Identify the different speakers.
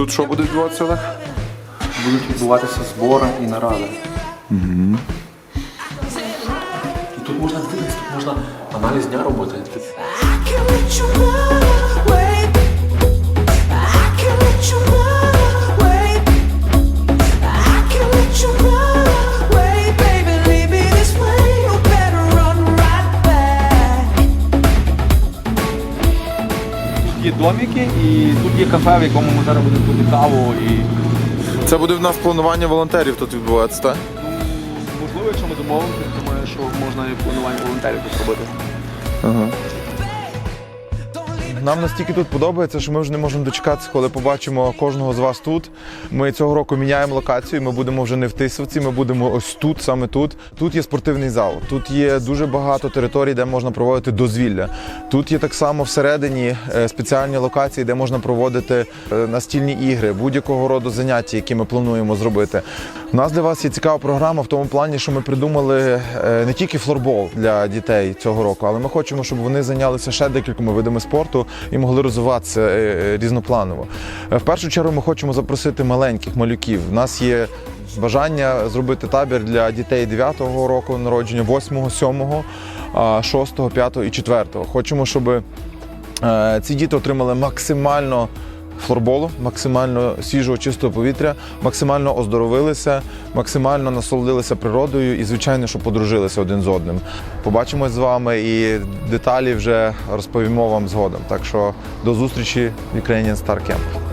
Speaker 1: Тут що буде відбуватися, Олег?
Speaker 2: Будуть відбуватися збори і наради.
Speaker 3: І тут можна дивитися, тут можна аналіз дня робити.
Speaker 2: Є доміки, і тут є кафе, в якому ми зараз будемо пити каву. І
Speaker 1: Це буде в нас планування волонтерів тут відбуватися, так?
Speaker 2: можливо, якщо ми домовимося, думаю, що можна і планування волонтерів тут робити.
Speaker 1: Нам настільки тут подобається, що ми вже не можемо дочекатися, коли побачимо кожного з вас тут. Ми цього року міняємо локацію. Ми будемо вже не в Тисовці, ми будемо ось тут, саме тут. Тут є спортивний зал. Тут є дуже багато територій, де можна проводити дозвілля. Тут є так само всередині е, спеціальні локації, де можна проводити е, настільні ігри, будь-якого роду заняття, які ми плануємо зробити. У нас для вас є цікава програма в тому плані, що ми придумали е, не тільки флорбол для дітей цього року, але ми хочемо, щоб вони зайнялися ще декількома видами спорту і могли розвиватися е, е, різнопланово. Е, В першу чергу ми хочемо запросити маленьких малюків. У нас є бажання зробити табір для дітей 9-го року народження, 8-го, 7-го, 6-го, 5-го і 4-го. Хочемо, щоб ці діти отримали максимально флорболу, максимально свіжого чистого повітря, максимально оздоровилися, максимально насолодилися природою і, звичайно, що подружилися один з одним. Побачимось з вами і деталі вже розповімо вам згодом. Так що до зустрічі в Ukrainian Star Camp.